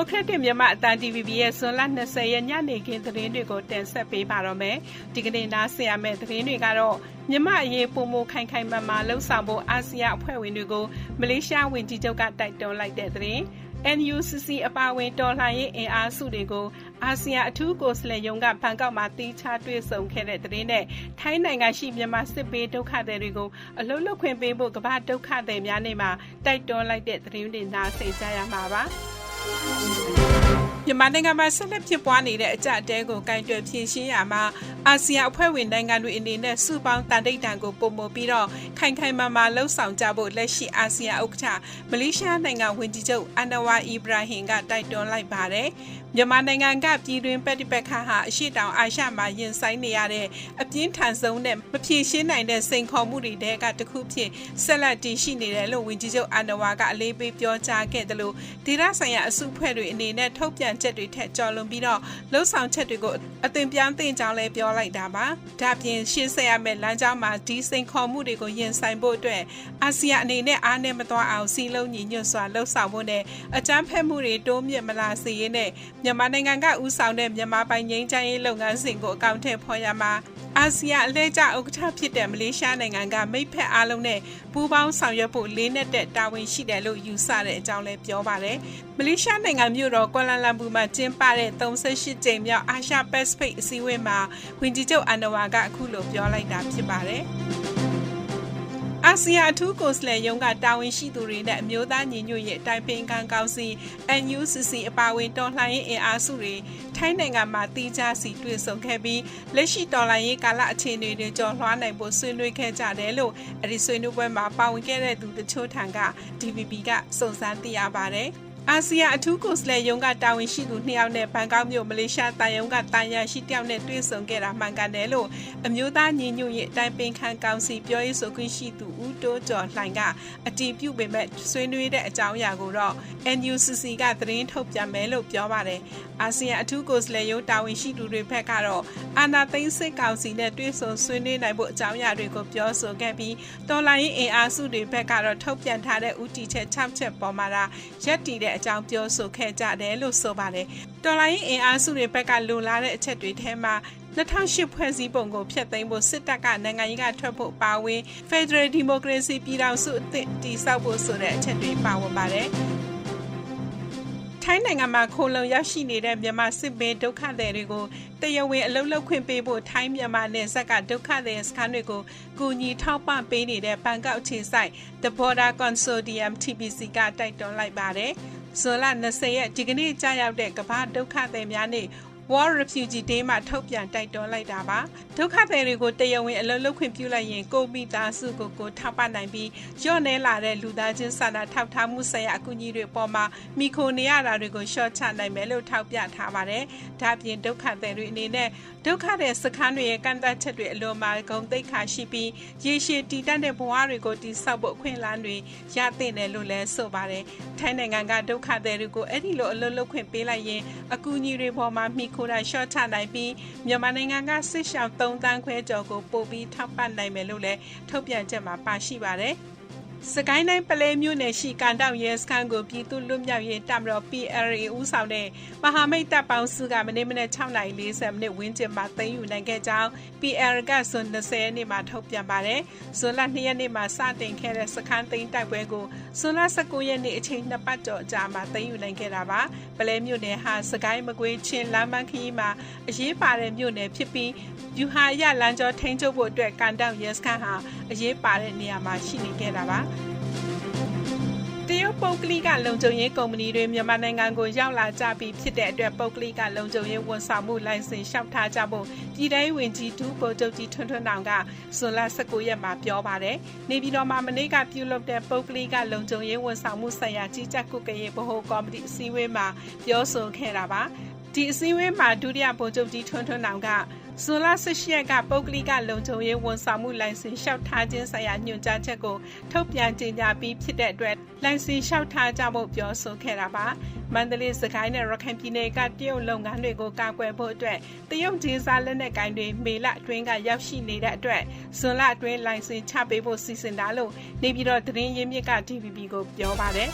မိုကရက်တစ်မြန်မာအတန် TVB ရဲ့ဇွန်လ20ရက်ညနေခင်းသတင်းတွေကိုတင်ဆက်ပေးပါတော့မယ်။ဒီကနေ့နားဆင်ရမယ့်သတင်းတွေကတော့မြန်မာအရေးပုံမခိုင်ခိုင်မာမာလှုပ်ဆောင်ဖို့အာဆီယံအဖွဲ့ဝင်တွေကိုမလေးရှားဝန်ကြီးချုပ်ကတိုက်တွန်းလိုက်တဲ့သတင်း။ NUCC အပါအဝင်တော်လှန်ရေးအင်အားစုတွေကိုအာဆီယံအထူးကိုယ်စားလှယ်ရုံးကဘန်ကောက်မှာတီးခြားတွေ့ဆုံခဲ့တဲ့သတင်းနဲ့ထိုင်းနိုင်ငံရှိမြန်မာစစ်ပေးဒုက္ခသည်တွေကိုအလုံးလုံးခွင့်ပေးဖို့ကမ္ဘာဒုက္ခသည်များနေမှာတိုက်တွန်းလိုက်တဲ့သတင်းတွေနားဆင်ကြရမှာပါ။ မြန်မာနိုင်ငံမှာဆက်လက်ဖြစ်ပွားနေတဲ့အကြအတဲကိုကင်တွယ်ဖြေရှင်းရမှာအာဆီယံအဖွဲ့ဝင်နိုင်ငံတွေအနေနဲ့စုပေါင်းတန်တိတ်တန်ကိုပုံမပြီးတော့ခိုင်ခိုင်မာမာလှုပ်ဆောင်ကြဖို့လက်ရှိအာဆီယံဥက္ကဋ္ဌမလေးရှားနိုင်ငံဝန်ကြီးချုပ်အန်နဝါအီဘရာဟင်ကတိုက်တွန်းလိုက်ပါတယ်မြန်မာနိုင်ငံကပြည်တွင်းပဋိပက္ခဟာအရှိတောင်အာရှမှာရင်ဆိုင်နေရတဲ့အပြင်းထန်ဆုံးနဲ့မဖြေရှင်းနိုင်တဲ့စိန်ခေါ်မှုတွေတဲကတခုဖြစ်ဆက်လက်တည်ရှိနေတယ်လို့ဝန်ကြီးချုပ်အန်နဝါကအလေးပေးပြောကြားခဲ့တယ်လို့ဒေသဆိုင်ရာအစုအဖွဲ့တွေအနေနဲ့ထုတ်ပြန်ချက်တွေထက်ကျော်လွန်ပြီးတော့လှုပ်ဆောင်ချက်တွေကိုအသွင်ပြောင်းသင့်ကြောင်းလည်းပြောလိုက်တာပါဒါပြင်ရှင်းဆက်ရမယ့်လမ်းကြောင်းမှာဒီစိန်ခေါ်မှုတွေကိုရင်ဆိုင်ဖို့အတွက်အာဆီယံအနေနဲ့အားနဲ့မသွားအောင်စီလုံးညီညွတ်စွာလှုပ်ဆောင်ဖို့နဲ့အကြမ်းဖက်မှုတွေတိုးမြင့်မလာစေရေးနဲ့မြန်မာနိုင်ငံကဦးဆောင်တဲ့မြန်မာပိုင်ငိမ့်ချမ်းရေးလုပ်ငန်းစဉ်ကိုအကောင့်ထဲဖော်ရမှာအာဆီယံအလဲကျဥက္ကဋ္ဌဖြစ်တဲ့မလေးရှားနိုင်ငံကမိတ်ဖက်အားလုံးနဲ့ပူးပေါင်းဆောင်ရွက်ဖို့လေးနဲ့တဲ့တာဝန်ရှိတယ်လို့ယူဆတဲ့အကြောင်းလည်းပြောပါတယ်။မလေးရှားနိုင်ငံမြို့တော်ကွာလာလမ်ပူမှာကျင်းပတဲ့38ကြိမ်မြောက်အာရှပစိဖိတ်အစည်းအဝေးမှာဝန်ကြီးချုပ်အန်နဝါကအခုလိုပြောလိုက်တာဖြစ်ပါတယ်။ အာဆီယံအထူးကိုယ်စားလှယ်ရုံးကတာဝန်ရှိသူတွေနဲ့အမျိုးသားညီညွတ်ရေးအတိုင်းပင်ခံကောင်စီ NUCC အပါအဝင်တော်လှန်ရေးအင်အားစုတွေထိုင်းနိုင်ငံမှာတီးခြားစီတွေ့ဆုံခဲ့ပြီးလက်ရှိတော်လှန်ရေးကာလအခြေအနေတွေကြော်လွှားနိုင်ဖို့ဆွေးနွေးခဲ့ကြတယ်လို့အဲဒီဆွေးနွေးပွဲမှာပါဝင်ခဲ့တဲ့သူတချို့ထံက DVB ကစုံစမ်းသိရပါတယ်။ အာဆီယံအထူးကိုယ်စားလှယ်ရုံးကတာဝန်ရှိသူနှစ်ယောက်နဲ့ဘန်ကောက်မြို့မလေးရှားတိုင်ယုံကတိုင်ရရှိတယောက်နဲ့တွေ့ဆုံခဲ့တာမှန်ကန်တယ်လို့အမျိုးသားညီညွတ်ရေးအတိုင်းပင်ခံကောင်စီပြောရေးဆိုခွင့်ရှိသူဦးတိုးကျော်လှိုင်ကအတည်ပြုပေမဲ့ဆွေးနွေးတဲ့အကြောင်းအရာကိုတော့ NUCC ကသတင်းထုတ်ပြန်မယ်လို့ပြောပါတယ်။အာဆီယံအထူးကိုယ်စားလှယ်ရုံးတာဝန်ရှိသူတွေဘက်ကတော့အာနာသိန်းစစ်ကောင်စီနဲ့တွေ့ဆုံဆွေးနွေးနိုင်ဖို့အကြောင်းအရာတွေကိုပြောဆိုခဲ့ပြီးတော်လိုင်းအင်အားစုတွေဘက်ကတော့ထုတ်ပြန်ထားတဲ့ဦးတည်ချက်6ချက်ပေါ်မှာရက်တည်တဲ့အကြောင်းပြောဆိုခဲ့ကြတယ်လို့ဆိုပါတယ်။တော်လိုင်းအင်အားစုတွေဘက်ကလိုလားတဲ့အချက်တွေထဲမှာ2008ဖွဲ့စည်းပုံကိုဖျက်သိမ်းဖို့စစ်တပ်ကနိုင်ငံရေးကထွက်ဖို့ပါဝင် Federal Democracy ပြည်ထောင်စုအသစ်တည်ဆောက်ဖို့ဆိုတဲ့အချက်တွေပါဝင်ပါတယ်။ ထိုင်းနိုင်ငံမှာခိုလုံရောက်ရှိနေတဲ့မြန်မာစစ်ဘေးဒုက္ခသည်တွေကိုတရားဝင်အလုပ်လုပ်ခွင့်ပေးဖို့ထိုင်းမြန်မာနယ်စပ်ကဒုက္ခသည်စခန်းတွေကိုကူညီထောက်ပံ့ပေးနေတဲ့ဘန်ကောက်ခြေဆိုင် The Border Consortium TBC ကတိုက်တွန်းလိုက်ပါတယ်။ဇွန်လ20ရက်ဒီကနေ့ကြာရောက်တဲ့ကမ္ဘာဒုက္ခသည်များနေ့ World Refugee Day မှာထုတ်ပြန်တိုက်တွန်းလိုက်တာပါဒုက္ခသည်တွေကိုတရားဝင်အလုပ်လုပ်ခွင့်ပြုလိုက်ရင်ကိုမိသားစုကိုကိုထောက်ပံ့နိုင်ပြီးကြော့နေလာတဲ့လူသားချင်းစာနာထောက်ထားမှုဆိုင်ရာအကူအညီတွေပေါ်မှာမိခိုနေရတာတွေကိုရှော့ချနိုင်မယ်လို့ထောက်ပြထားပါတယ်ဒါ့ပြင်ဒုက္ခသည်တွေအနေနဲ့ဒုက္ခသည်စခန်းတွေရဲ့ကန့်သတ်ချက်တွေအလွန်မှာဂုံတိတ်ခါရှိပြီးရေရှည်တည်တတ်တဲ့ဘဝတွေကိုတည်ဆောက်ဖို့အခွင့်အလမ်းတွေရသင့်တယ်လို့လည်းဆိုပါတယ်ထိုင်းနိုင်ငံကဒုက္ခသည်တွေကိုအဲ့ဒီလိုအလုပ်လုပ်ခွင့်ပေးလိုက်ရင်အကူအညီတွေပေါ်မှာမိခိုတာရှော့ချနိုင်ပြီးမြန်မာနိုင်ငံကစစ်ရှောင်3တန်းခွဲကျော်ကိုပို့ပြီးထောက်ပံ့နိုင်မယ်လို့လည်းထုတ်ပြန်ချက်မှာပါရှိပါတယ်။ စကိုင်းတိုင်းပလဲမြို့နယ်ရှိကန်တောင်ရဲစခန်းကိုပြည်သူ့လွတ်မြောက်ရေးတပ်မတော် PLA ဦးဆောင်တဲ့မဟာမိတ်တပ်ပေါင်းစုကမနေ့မနေ့6:40မိနစ်ဝန်းကျင်မှာသိမ်းယူနိုင်ခဲ့ကြောင်း PL ကဇွန်20ရက်နေ့မှာထုတ်ပြန်ပါတယ်။ဇွန်လ2ရက်နေ့မှာစတင်ခဲ့တဲ့စခန်းသိမ်းတိုက်ပွဲကိုဇွန်လ19ရက်နေ့အချိန်နှစ်ပတ်ကျော်ကြာမှာသိမ်းယူနိုင်ခဲ့တာပါ။ပလဲမြို့နယ်ဟာစကိုင်းမကွေးချင်းလမ်းမခရီးမှာအရေးပါတဲ့မြို့နယ်ဖြစ်ပြီး ယူဟာရလမ်းကျော်ထိန်းချုပ်ဖို့အတွက်ကန်တောင်ရဲစခန်းဟာအရေးပါတဲ့နေရာမှာရှိနေခဲ့တာပါ။တရုတ်ပုတ်ကလိကလုံခြုံရေးကုမ္ပဏီတွေမြန်မာနိုင်ငံကိုရောက်လာကြပြီဖြစ်တဲ့အတွက်ပုတ်ကလိကလုံခြုံရေးဝန်ဆောင်မှုလိုင်စင်လျှောက်ထားကြဖို့ပြည်ထောင်ဝင်ကြီးဒူးဗိုလ်ချုပ်ကြီးထွန်းထွန်းတောင်ကဇွန်လ19ရက်မှာပြောပါတယ်။နေပြည်တော်မှာမနေ့ကပြုလုပ်တဲ့ပုတ်ကလိကလုံခြုံရေးဝန်ဆောင်မှုဆိုင်ရာကြီးကြပ်ကုကရေးဗဟိုကော်မတီအစည်းအဝေးမှာပြောဆိုခဲ့တာပါ။ဒီအစည်းအဝေးမှာဒုတိယဗိုလ်ချုပ်ကြီးထွန်းထွန်းတောင်က ဇွန်လ18ရက်ကပုဂ္ဂလိကလုံခြုံရေးဝန်ဆောင်မှုလိုင်စင်လျှောက်ထားခြင်းဆိုင်ရာညွှန်ကြားချက်ကိုထုတ်ပြန်ကြေညာပြီးဖြစ်တဲ့အတွက်လိုင်စင်လျှောက်ထားကြဖို့ပြောဆိုခဲ့တာပါမန္တလေးစကိုင်းနဲ့ရခိုင်ပြည်နယ်ကတရုတ်လုပ်ငန်းတွေကိုကာကွယ်ဖို့အတွက်တရုတ်ဒေသလက်နက်ကိုင်တွေမေလအတွင်းကရောက်ရှိနေတဲ့အတွက်ဇွန်လအတွင်းလိုင်စင်ချပေးဖို့စီစဉ်တာလို့နေပြည်တော်သတင်းရင်းမြစ်က TVB ကိုပြောပါတယ်